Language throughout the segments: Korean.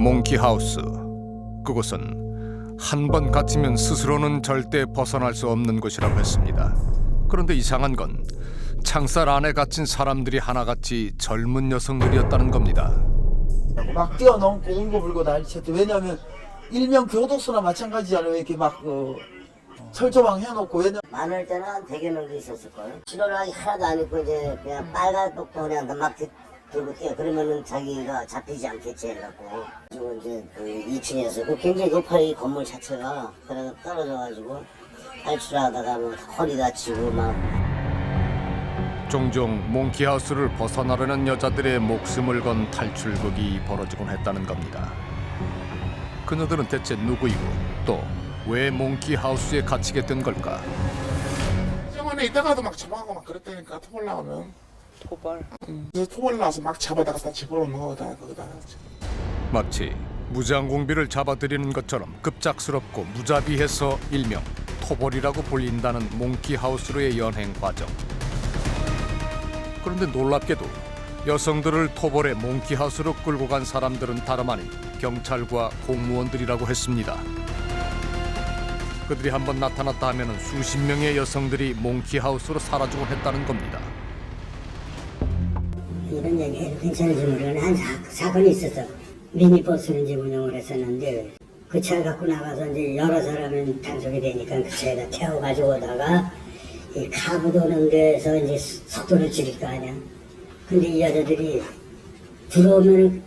몽키하우스 그곳은 한 번 갇히면 스스로는 절대 벗어날 수 없는 곳이라고 했습니다. 그런데 이상한 건 창살 안에 갇힌 사람들이 하나같이 젊은 여성들이었다는 겁니다. 막 뛰어넘고 울고 불고 난리쳤대. 왜냐면 일명 교도소나 마찬가지잖아요. 이렇게 막 어, 철조망 해놓고 왜냐 많을 때는 되게 널리 있었을걸. 신호락이 하나도 안 있고 이제 그냥 빨간 똑도 그냥 막 뛰어. 그러면은 자기가 잡히지 않겠지 해갖고. 그리고 이제 그 2층에서 그 굉장히 높아요 이 건물 자체가. 그래서 떨어져가지고 탈출하다가 뭐 허리 다치고 막 종종 몽키하우스를 벗어나려는 여자들의 목숨을 건 탈출극이 벌어지곤 했다는 겁니다. 그녀들은 대체 누구이고 또 왜 몽키하우스에 갇히게 된 걸까? 병원에 있다가도 막 잡아가고 막 그랬다니까 토벌 나오면 토벌? 응 그래서 토벌 나와서 막 잡아다가 다 집어넣는 거다 거기다 마치 무장공비를 잡아들이는 것처럼 급작스럽고 무자비해서 일명 토벌이라고 불린다는 몽키하우스로의 연행 과정. 그런데 놀랍게도 여성들을 토벌해 몽키하우스로 끌고 간 사람들은 다름 아닌 경찰과 공무원들이라고 했습니다. 그들이 한번 나타났다 하면 수십 명의 여성들이 몽키하우스로 사라지곤 했다는 겁니다. 이런 얘기 괜찮은지 모르는 한 사, 사건이 있었어. 미니버스를 이제 운영을 했었는데 그 차를 갖고 나가서 이제 여러 사람이 단속이 되니까 그 차에다 태워가지고 오다가 이 카브 도는 데서 이제 수- 속도를 줄일 거 아니야. 근데 이 여자들이 들어오면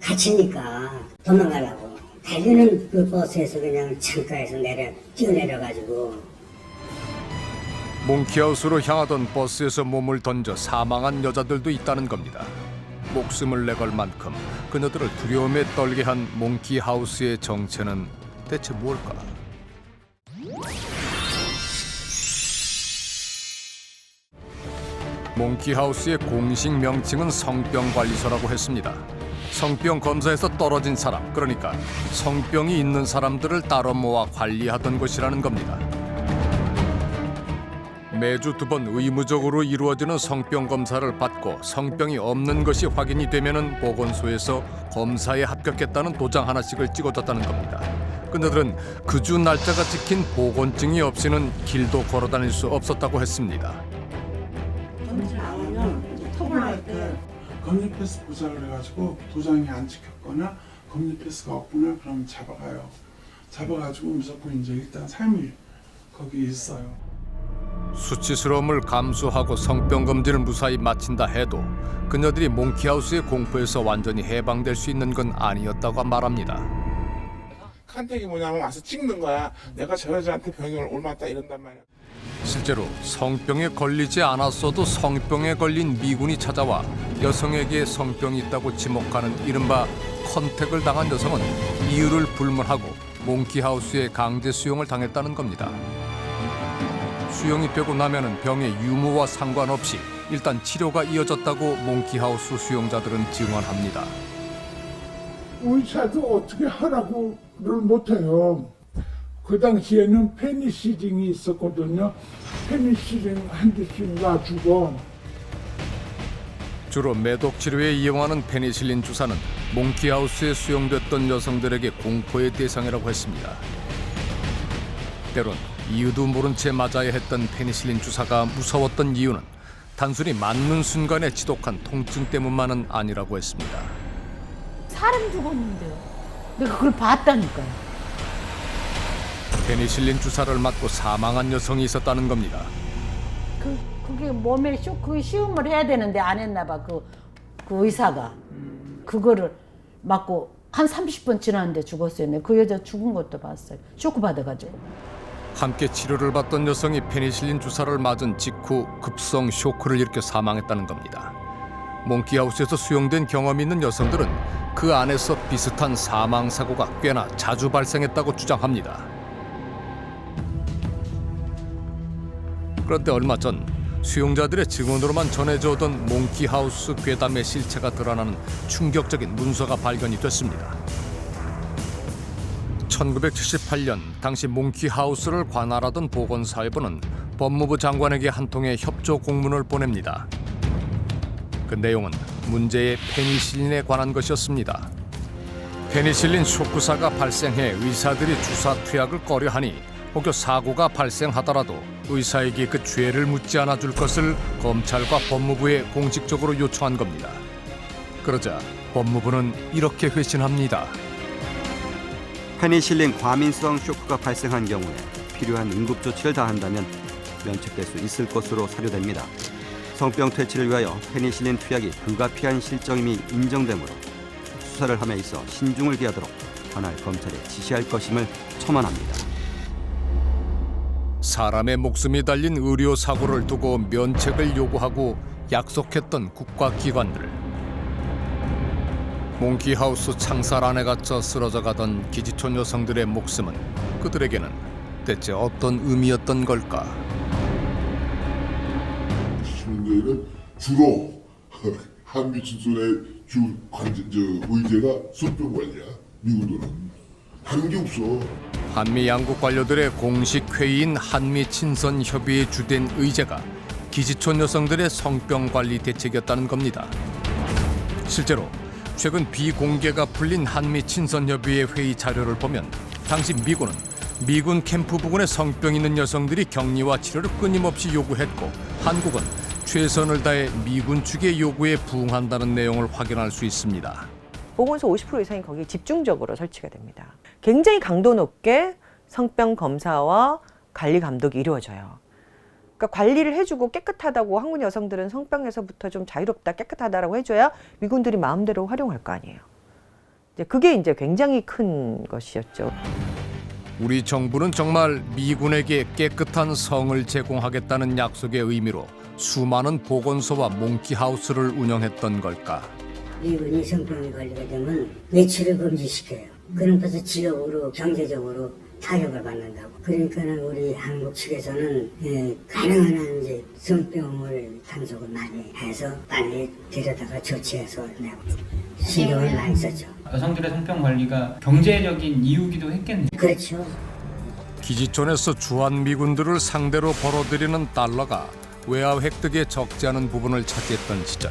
갇히니까 도망가려고 달리는 그 버스에서 그냥 창가에서 내려 뛰어내려가지고 몽키하우스로 향하던 버스에서 몸을 던져 사망한 여자들도 있다는 겁니다. 목숨을 내걸 만큼 그녀들을 두려움에 떨게 한 몽키하우스의 정체는 대체 뭘까? 몽키하우스의 공식 명칭은 성병관리소라고 했습니다. 성병 검사에서 떨어진 사람, 그러니까 성병이 있는 사람들을 따로 모아 관리하던 곳이라는 겁니다. 매주 두 번 의무적으로 이루어지는 성병 검사를 받고 성병이 없는 것이 확인이 되면은 보건소에서 검사에 합격했다는 도장 하나씩을 찍어줬다는 겁니다. 그녀들은 그 주 날짜가 찍힌 보건증이 없이는 길도 걸어 다닐 수 없었다고 했습니다. 토벌할 때 검리패스 부자를 해가지고 도장이 안 찍혔거나 검리패스가 없구나 그럼 잡아가요 잡아가지고 무조건 이제 일단 3일 거기 있어요 수치스러움을 감수하고 성병 검진을 무사히 마친다 해도 그녀들이 몽키하우스의 공포에서 완전히 해방될 수 있는 건 아니었다고 말합니다. 컨택이 뭐냐면 와서 찍는 거야 내가 저 여자한테 병이 옮았다 이런단 말이야 실제로 성병에 걸리지 않았어도 성병에 걸린 미군이 찾아와 여성에게 성병이 있다고 지목하는 이른바 컨택을 당한 여성은 이유를 불문하고 몽키하우스에 강제 수용을 당했다는 겁니다. 수용이 되고 나면은 병의 유무와 상관없이 일단 치료가 이어졌다고 몽키하우스 수용자들은 증언합니다. 의사도 어떻게 하라고를 못해요. 그 당시에는 페니실린이 있었거든요. 페니실린 한 대씩 놔주고 주로 매독 치료에 이용하는 페니실린 주사는 몽키하우스에 수용됐던 여성들에게 공포의 대상이라고 했습니다. 때론 이유도 모른 채 맞아야 했던 페니실린 주사가 무서웠던 이유는 단순히 맞는 순간의 지독한 통증 때문만은 아니라고 했습니다. 사람 죽었는데 내가 그걸 봤다니까요. 페니실린 주사를 맞고 사망한 여성이 있었다는 겁니다. 그 그게 몸에 쇼크 시음을 해야 되는데 안 했나 봐. 그, 그 의사가 그거를 맞고 한 30분 지났는데 죽었어요. 그 여자 죽은 것도 봤어요. 쇼크 받아 가지고. 함께 치료를 받던 여성이 페니실린 주사를 맞은 직후 급성 쇼크를 일으켜 사망했다는 겁니다. 몽키하우스에서 수용된 경험이 있는 여성들은 그 안에서 비슷한 사망 사고가 꽤나 자주 발생했다고 주장합니다. 그런데 얼마 전 수용자들의 증언으로만 전해져 오던 몽키하우스 괴담의 실체가 드러나는 충격적인 문서가 발견이 됐습니다. 1978년 당시 몽키하우스를 관할하던 보건사회부는 법무부 장관에게 한 통의 협조 공문을 보냅니다. 그 내용은 문제의 페니실린에 관한 것이었습니다. 페니실린 쇼크사가 발생해 의사들이 주사 투약을 꺼려하니 혹여 사고가 발생하더라도 의사에게 그 죄를 묻지 않아 줄 것을 검찰과 법무부에 공식적으로 요청한 겁니다. 그러자 법무부는 이렇게 회신합니다. 페니실린 과민성 쇼크가 발생한 경우에 필요한 응급 조치를 다한다면 면책될 수 있을 것으로 사료됩니다. 성병 퇴치를 위하여 페니실린 투약이 불가피한 실정임이 인정되므로 수사를 함에 있어 신중을 기하도록 관할 검찰에 지시할 것임을 첨언합니다. 사람의 목숨이 달린 의료 사고를 두고 면책을 요구하고 약속했던 국가 기관들. 몽키하우스 창살 안에 갇혀 쓰러져 가던 기지촌 여성들의 목숨은 그들에게는 대체 어떤 의미였던 걸까? 90년대에는 주로 한미 친선의 주 관제, 저 의제가 손병 관리야. 미국들은 하는 게 없어. 한미 양국 관료들의 공식 회의인 한미 친선 협의의 주된 의제가 기지촌 여성들의 성병 관리 대책이었다는 겁니다. 실제로 최근 비공개가 풀린 한미 친선 협의회 회의 자료를 보면 당시 미군은 미군 캠프 부근에 성병 있는 여성들이 격리와 치료를 끊임없이 요구했고 한국은 최선을 다해 미군 측의 요구에 부응한다는 내용을 확인할 수 있습니다. 보건소 50% 이상이 거기에 집중적으로 설치가 됩니다. 굉장히 강도 높게 성병 검사와 관리 감독이 이루어져요. 그러니까 관리를 해주고 깨끗하다고 한국 여성들은 성병에서부터 좀 자유롭다 깨끗하다라고 해줘야 미군들이 마음대로 활용할 거 아니에요. 이제 그게 이제 굉장히 큰 것이었죠. 우리 정부는 정말 미군에게 깨끗한 성을 제공하겠다는 약속의 의미로 수많은 보건소와 몽키하우스를 운영했던 걸까? 미군이 성병에 걸리게 되면 외출을 금지시켜요. 그러면서 지역으로 경제적으로 타격을 받는다고. 그러니까는 우리 한국 측에서는 예, 가능한 한 이제 성병을 단속을 많이 해서 빨리 데려다가 조치해서 내고 신경을 많이 썼죠. 여성들의 성병 관리가 경제적인 이유기도 했겠네요. 그렇죠. 기지촌에서 주한 미군들을 상대로 벌어들이는 달러가 외화 획득에 적지 않은 부분을 차지했던 시절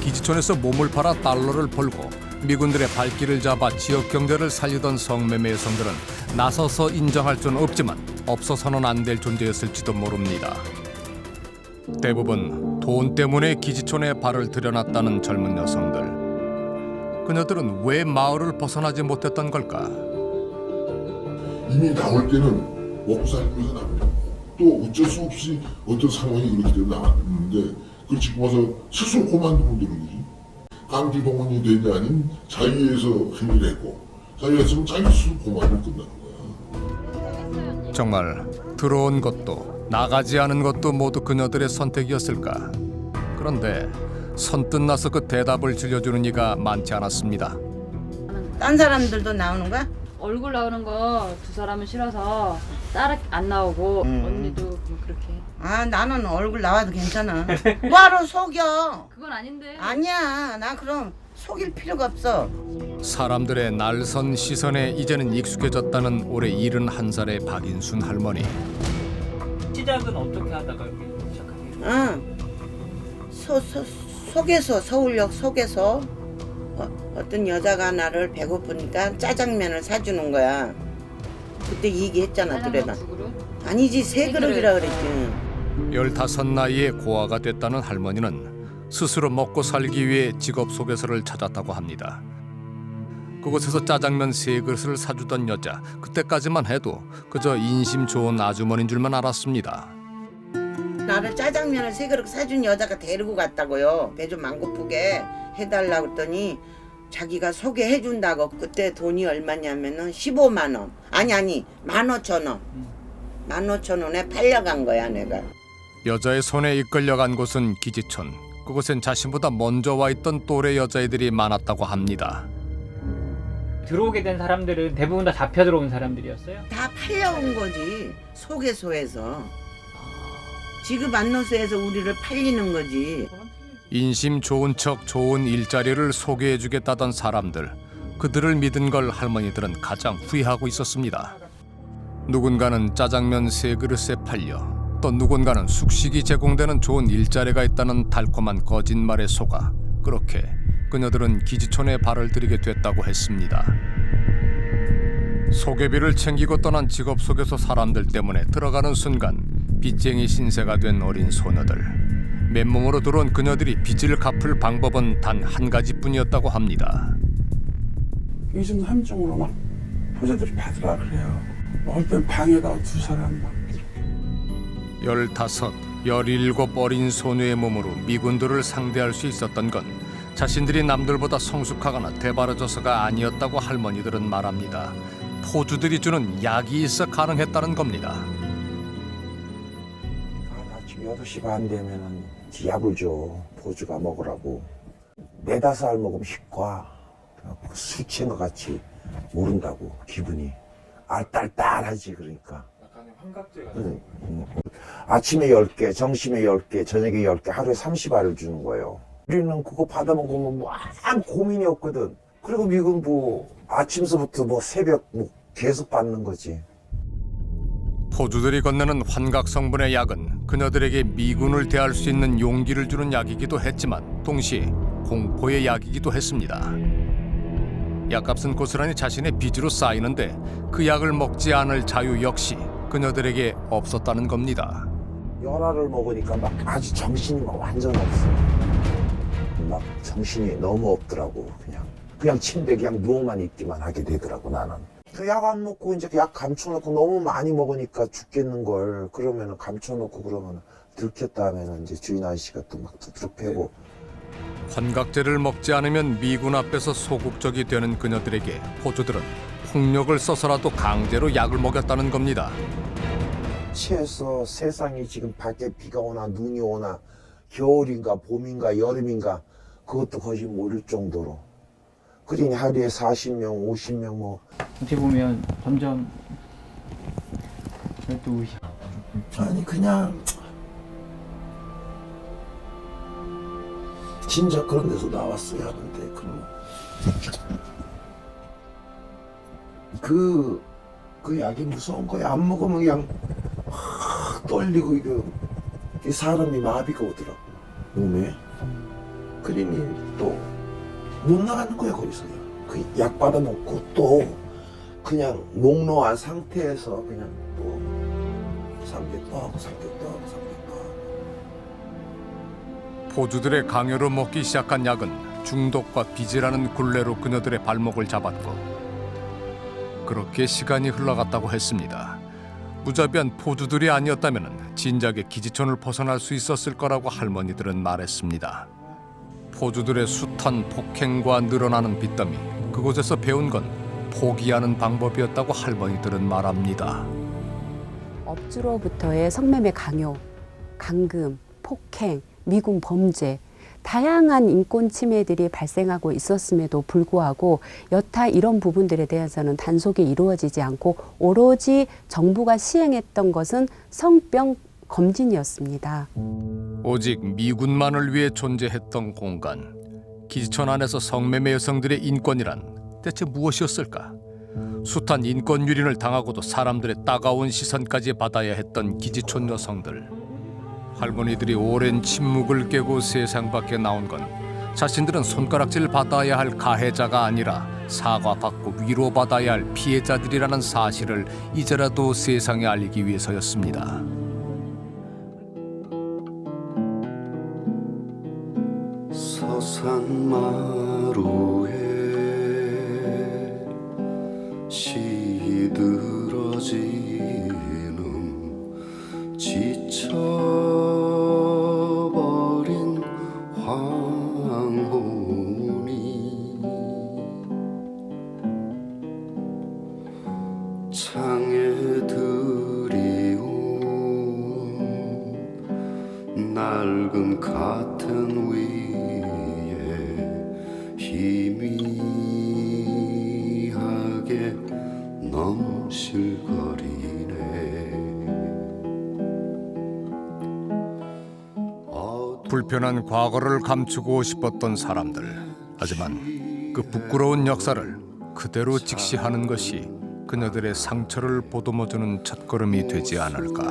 기지촌에서 몸을 팔아 달러를 벌고 미군들의 발길을 잡아 지역 경제를 살리던 성매매 여성들은 나서서 인정할 수는 없지만 없어서는 안 될 존재였을지도 모릅니다. 대부분 돈 때문에 기지촌에 발을 들여놨다는 젊은 여성들. 그녀들은 왜 마을을 벗어나지 못했던 걸까? 이미 나올 때는 먹고 살면서. 또 어쩔 수 없이 어떤 상황이 그렇게 되어 나왔는데 그걸 지금 와서 스스로 그만두면 되는 거지. 강제 동원이 되지 않은 자유에서 행위를 했고 자유에서는 자유 스스로 그만두면 끝나는 거야. 정말 들어온 것도 나가지 않은 것도 모두 그녀들의 선택이었을까? 그런데 선뜻 나서 그 대답을 들려주는 이가 많지 않았습니다. 딴 사람들도 나오는 거야? 얼굴 나오는 거 두 사람은 싫어서 딸안 나오고 언니도 뭐 그렇게 아 나는 얼굴 나와도 괜찮아. 뭐하러 속여? 그건 아닌데 아니야 나 그럼 속일 필요가 없어. 사람들의 날선 시선에 이제는 익숙해졌다는 올해 71살의 박인순 할머니. 시작은 어떻게 하다가 이렇게 시작하게? 응. 소, 소, 속에서 서울역 속에서 어, 어떤 여자가 나를 배고프니까 짜장면을 사주는 거야. 그때 얘기했잖아 그릇? 아니지 세세 그릇이라 그릇. 그랬지. 열다섯 나이에 고아가 됐다는 할머니는 스스로 먹고 살기 위해 직업 소개서를 찾았다고 합니다. 그곳에서 짜장면 세 그릇을 사주던 여자 그때까지만 해도 그저 인심 좋은 아주머니인 줄만 알았습니다. 나를 짜장면을 세 그릇 사준 여자가 데리고 갔다고요. 배 좀 안 고프게 해달라 그랬더니 자기가 소개해 준다고 그때 돈이 얼마냐면은 15만 원. 아니 아니 15,000원. 15,000원에 팔려간 거야 내가. 여자의 손에 이끌려간 곳은 기지촌. 그곳엔 자신보다 먼저 와 있던 또래 여자애들이 많았다고 합니다. 들어오게 된 사람들은 대부분 다 잡혀 들어온 사람들이었어요. 다 팔려온 거지 소개소에서. 지급 안노소에서 우리를 팔리는 거지. 인심 좋은 척 좋은 일자리를 소개해 주겠다던 사람들 그들을 믿은 걸 할머니들은 가장 후회하고 있었습니다. 누군가는 짜장면 세 그릇에 팔려 또 누군가는 숙식이 제공되는 좋은 일자리가 있다는 달콤한 거짓말에 속아 그렇게 그녀들은 기지촌에 발을 들이게 됐다고 했습니다. 소개비를 챙기고 떠난 직업 속에서 사람들 때문에 들어가는 순간 빚쟁이 신세가 된 어린 소녀들. 맨몸으로 들어온 그녀들이 빚을 갚을 방법은 단 한 가지뿐이었다고 합니다. 이중 삼중으로 막 포자들이 받으라 그래요. 어떤 방에다가 두 사람 막 열다섯, 열일곱 어린 소녀의 몸으로 미군들을 상대할 수 있었던 건 자신들이 남들보다 성숙하거나 대바라져서가 아니었다고 할머니들은 말합니다. 포주들이 주는 약이 있어 가능했다는 겁니다. 아침 8시 반 되면은 약을 줘. 보주가 먹으라고. 네다섯 알 먹으면 식과. 술 취한 것 같이 모른다고, 기분이. 알딸딸하지, 그러니까. 약간의 환각제가 응, 응. 아침에 10개, 점심에 10개, 저녁에 10개, 하루에 30알을 주는 거예요. 우리는 그거 받아먹으면 뭐 아무 고민이 없거든. 그리고 미군 뭐 아침서부터 뭐 새벽 뭐 계속 받는 거지. 포주들이 건네는 환각 성분의 약은 그녀들에게 미군을 대할 수 있는 용기를 주는 약이기도 했지만 동시에 공포의 약이기도 했습니다. 약값은 고스란히 자신의 빚으로 쌓이는데 그 약을 먹지 않을 자유 역시 그녀들에게 없었다는 겁니다. 열알을 먹으니까 막 아주 정신이 막 완전 없어. 막 정신이 너무 없더라고 그냥. 그냥 침대 그냥 누워만 있기만 하게 되더라고 나는. 그 약 안 먹고 이제 약 감춰놓고 너무 많이 먹으니까 죽겠는 걸 그러면은 감춰놓고 그러면 들켰다 하면은 이제 주인 아저씨가 또 막 두드러 패고. 환각제를 먹지 않으면 미군 앞에서 소극적이 되는 그녀들에게 포주들은 폭력을 써서라도 강제로 약을 먹였다는 겁니다. 취해서 세상이 지금 밖에 비가 오나 눈이 오나 겨울인가 봄인가 여름인가 그것도 거의 모를 정도로. 그러니 하루에 40명 50명 뭐 어떻게 보면 점점 절대 우시. 아니 그냥 진짜 그런 데서 나왔어야 하는데 그럼 그, 그 약이 무서운 거야. 안 먹으면 그냥 확 떨리고 이거 이 사람이 마비가 오더라고 몸에. 그러니 또 못 나가는 거야 거기서. 그약 받아 먹고 또 그냥 녹노한 상태에서 그냥 또 상대 또 하고 상대 또 하고 상대 또 하고 포주들의 강요로 먹기 시작한 약은 중독과 빚이라는 굴레로 그녀들의 발목을 잡았고 그렇게 시간이 흘러갔다고 했습니다. 무자비한 포주들이 아니었다면 진작에 기지촌을 벗어날 수 있었을 거라고 할머니들은 말했습니다. 포주들의 숱한 폭행과 늘어나는 빚더미 그곳에서 배운 건 포기하는 방법이었다고 할머니들은 말합니다. 업주로부터의 성매매 강요, 강금, 폭행, 미군 범죄, 다양한 인권 침해들이 발생하고 있었음에도 불구하고 여타 이런 부분들에 대해서는 단속이 이루어지지 않고 오로지 정부가 시행했던 것은 성병 검진이었습니다. 오직 미군만을 위해 존재했던 공간 기지촌 안에서 성매매 여성들의 인권이란 대체 무엇이었을까? 숱한 인권 유린을 당하고도 사람들의 따가운 시선까지 받아야 했던 기지촌 여성들 할머니들이 오랜 침묵을 깨고 세상 밖에 나온 건 자신들은 손가락질 받아야 할 가해자가 아니라 사과받고 위로받아야 할 피해자들이라는 사실을 이제라도 세상에 알리기 위해서였습니다. 서산마루 희미하게 넘실거리네 불편한 과거를 감추고 싶었던 사람들. 하지만 그 부끄러운 역사를 그대로 직시하는 것이 그녀들의 상처를 보듬어주는 첫걸음이 되지 않을까.